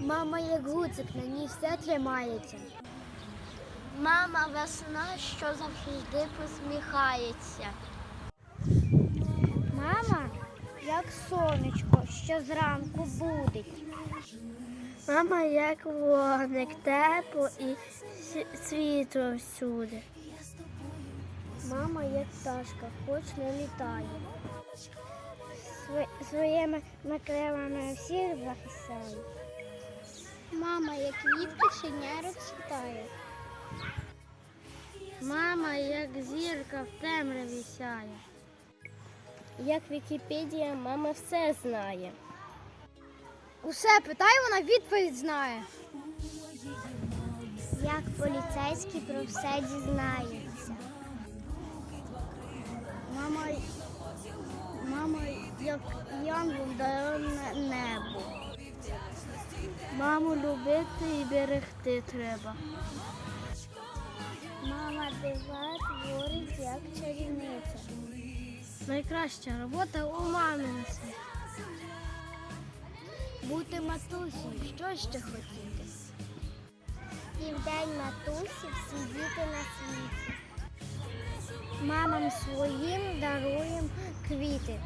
Мама як гуцик, на ній все тримається. Мама весна, що завжди посміхається. Мама як сонечко, що зранку будить. Мама як вогник, тепло і світло всюди. Мама як пташка, хоч не літає. Своїми крилами всіх захищає. Мама, як квітка щодня розцвітає. Мама, як зірка в темряві сяє. Як Вікіпедія, мама все знає. Усе питай, вона відповідь знає. Як поліцейський про все дізнається. Мама, мама як янгол дарує небо. Маму любити і берегти треба. Мама дива творить як чарівниця. Найкраща робота у мами на світі. Бути матусею, що ще хотіти? І в день матусі всі діти на світі. Мамам своїм даруємо квіти.